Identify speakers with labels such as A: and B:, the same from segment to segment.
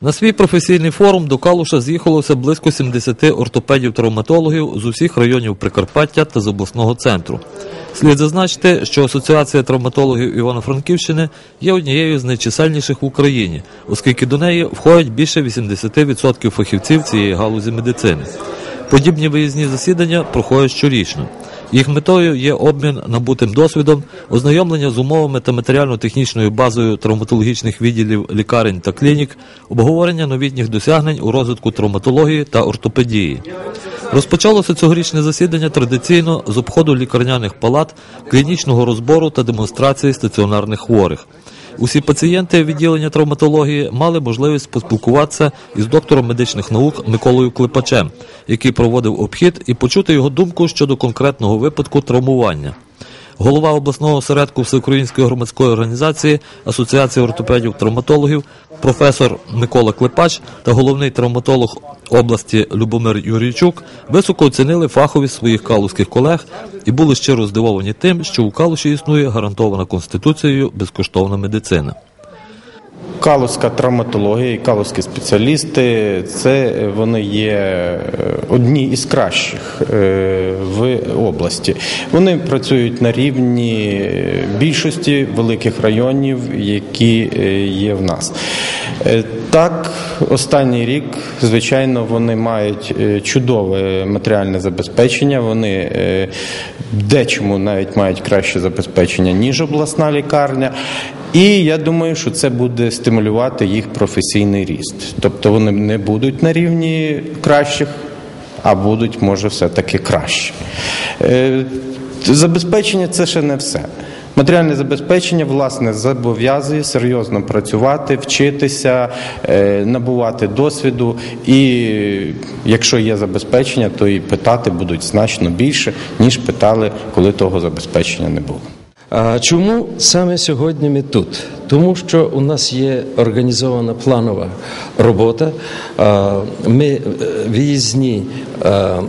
A: На свій професійний форум до Калуша з'їхалося близько 70 ортопедів-травматологів з усіх районів Прикарпаття та з обласного центру. Слід зазначити, що Асоціація травматологів Івано-Франківщини є однією з найчисельніших в Україні, оскільки до неї входять більше 80% фахівців цієї галузі медицини. Подібні виїзні засідання проходять щорічно. Їх метою є обмін набутим досвідом, ознайомлення з умовами та матеріально-технічною базою травматологічних відділів лікарень та клінік, обговорення новітніх досягнень у розвитку травматології та ортопедії. Розпочалося цьогорічне засідання традиційно з обходу лікарняних палат, клінічного розбору та демонстрації стаціонарних хворих. Усі пацієнти відділення травматології мали можливість поспілкуватися із доктором медичних наук Миколою Клепачем, який проводив обхід, і почути його думку щодо конкретного випадку травмування. Голова обласного осередку Всеукраїнської громадської організації Асоціації ортопедів-травматологів, професор Микола Клепач та головний травматолог області Любомир Юрійчук високо оцінили фаховість своїх калузьких колег і були щиро здивовані тим, що у Калуші існує гарантована конституцією безкоштовна медицина.
B: Калузька травматологія і калузькі спеціалісти це вони є е, одні із кращих е, в області. Вони працюють на рівні більшості великих районів, які е, є в нас. Так, останній рік, звичайно, вони мають чудове матеріальне забезпечення. Вони дечому навіть мають краще забезпечення ніж обласна лікарня. І я думаю, що це буде стимулювати їх професійний ріст. Тобто вони не будуть на рівні кращих, а будуть, може, все-таки краще. Забезпечення це ще не все. Матеріальне забезпечення, власне, зобов'язує серйозно працювати, вчитися, набувати досвіду. І якщо є забезпечення, то і питати будуть значно більше, ніж питали, коли того забезпечення не було.
C: А чому саме сьогодні ми тут? Тому що у нас є організована планова робота. Ми виїзні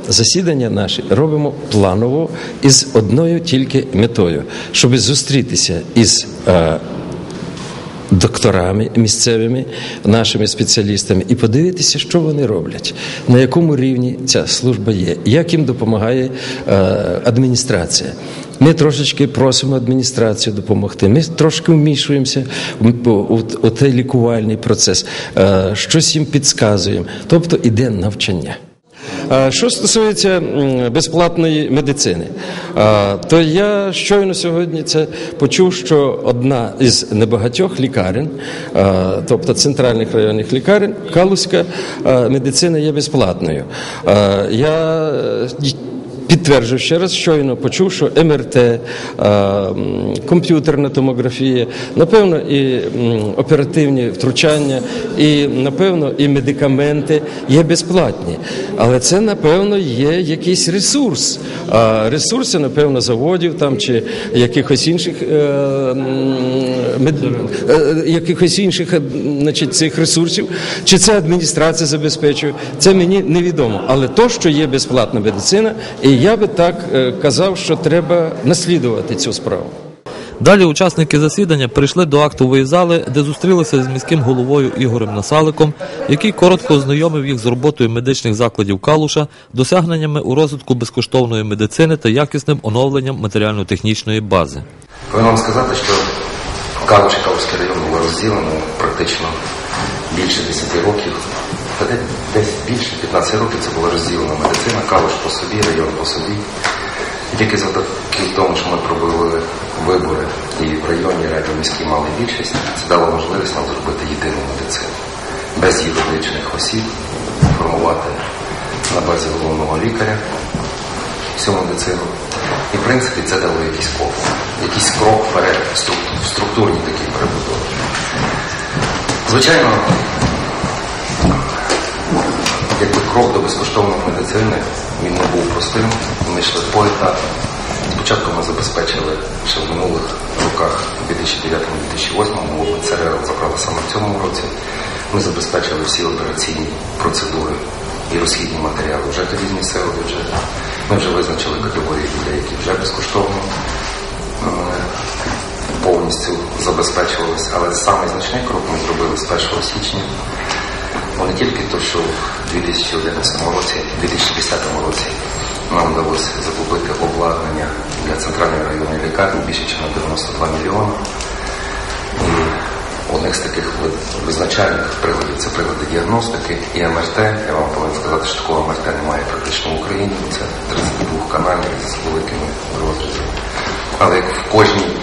C: засідання наші робимо планово із одною тільки метою, щоб зустрітися із докторами місцевими, нашими спеціалістами, і подивитися, що вони роблять, на якому рівні ця служба є, як їм допомагає адміністрація. Ми трошечки просимо адміністрацію допомогти. Ми трошки вмішуємося у той лікувальний процес, щось їм підказуємо. Тобто іде навчання. Що стосується безплатної медицини, то я щойно сьогодні це почув, що одна із небагатьох лікарень, тобто центральних районних лікарень, Калузька медицина є безплатною. Я Підтверджую ще раз, щойно почув, що МРТ, комп'ютерна томографія, напевно, і оперативні втручання, і напевно, і медикаменти є безплатні. Але це, напевно, є якийсь ресурс. Ресурси, напевно, заводів там чи якихось інших якихось інших значить, цих ресурсів, чи це адміністрація забезпечує, це мені невідомо. Але то, що є безплатна медицина, і я би так казав, що треба наслідувати цю справу.
A: Далі учасники засідання прийшли до актової зали, де зустрілися з міським головою Ігорем Насаликом, який коротко ознайомив їх з роботою медичних закладів Калуша, досягненнями у розвитку безкоштовної медицини та якісним оновленням матеріально-технічної бази.
D: Повинен вам сказати, що Калуш і Калушський район було розділено практично більше 10 років. Та десь більше 15 років це була розділена медицина, Калуш по собі, район по собі. І тільки завдяки тому, що ми пробили вибори і в районі і раді міській мали більшість, це дало можливість нам зробити єдину медицину. Без юридичних осіб формувати на базі головного лікаря всю медицину. І в принципі це дало якийсь крок, якийсь крок вперед в структурній такій перебудові. Звичайно, якби крок до безкоштовної медицини він не був простим. Ми йшли поетапно. Спочатку ми забезпечили ще в минулих роках, у 2009-2008 ЦРР забрали саме в цьому році. Ми забезпечили всі операційні процедури і розхідні матеріали вже тоді з місцевого бюджету. Ми вже визначили категорії людей, які вже безкоштовно повністю забезпечувалися. Але самий значний крок ми зробили з 1 січня Вони тільки то, що в 2011 році, 2010 році нам вдалося закупити обладнання для центральної районної лікарні більше ніж на 92 мільйони. І одних з таких визначальних приладів це прилади діагностики і МРТ. Я вам повинен сказати, що такого МРТ немає практично в Україні. Це 32 каналів з великими розрізами. Але як в кожній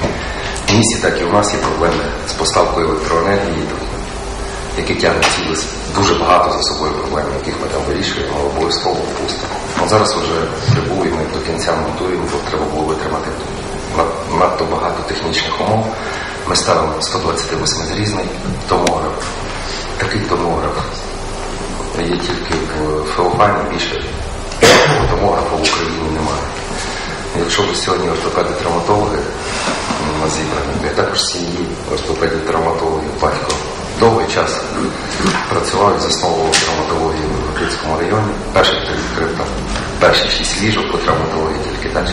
D: місті, так і у нас є проблеми з поставкою електроенергії, які тягнуть дуже багато за собою проблем, яких ми там вирішуємо, обов'язково впустимо. От зараз вже прибув і ми до кінця монтуємо, бо треба було витримати надто багато технічних умов. Ми ставимо 128 зрізний томограф. Такий томограф є тільки в Феофані, більше томографа в Україні немає. Якщо ви сьогодні ортопеди-травматологи зібрані, я також сім'ї ортопедів-травматологів батько довгий час працював і засновував травматологію в Київському районі. Перший хто відкрив там перші шість ліжок по травматології тільки далі.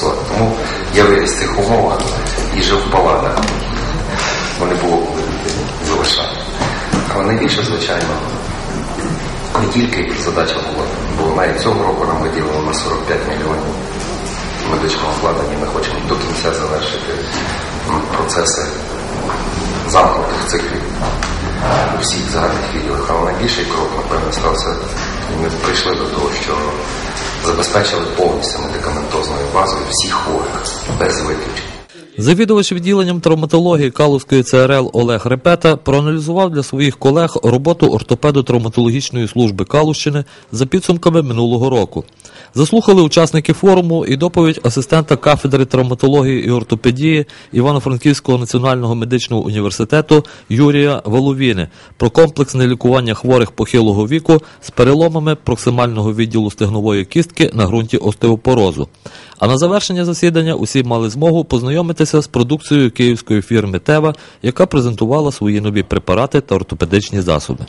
D: Тому я виріс цих умовах і жив в палатах. Вони було залишати. Але найбільше, звичайно, не тільки задача була, бо навіть цього року нам виділили на 45 мільйонів медичного обладнання. Ми хочемо до кінця завершити процеси замкнутих циклів у всіх загальних відділах. Але найбільший крок, напевно, стався, ми прийшли до того, що забезпечили повністю медикаментозною базою всіх хворих, без виключень.
A: Завідувач відділенням травматології Калузької ЦРЛ Олег Репета проаналізував для своїх колег роботу ортопедо-травматологічної служби Калущини за підсумками минулого року. Заслухали учасники форуму і доповідь асистента кафедри травматології і ортопедії Івано-Франківського національного медичного університету Юрія Воловіни про комплексне лікування хворих похилого віку з переломами проксимального відділу стегнової кістки на ґрунті остеопорозу. А на завершення засідання усі мали змогу познайомитися з продукцією київської фірми Тева, яка презентувала свої нові препарати та ортопедичні засоби.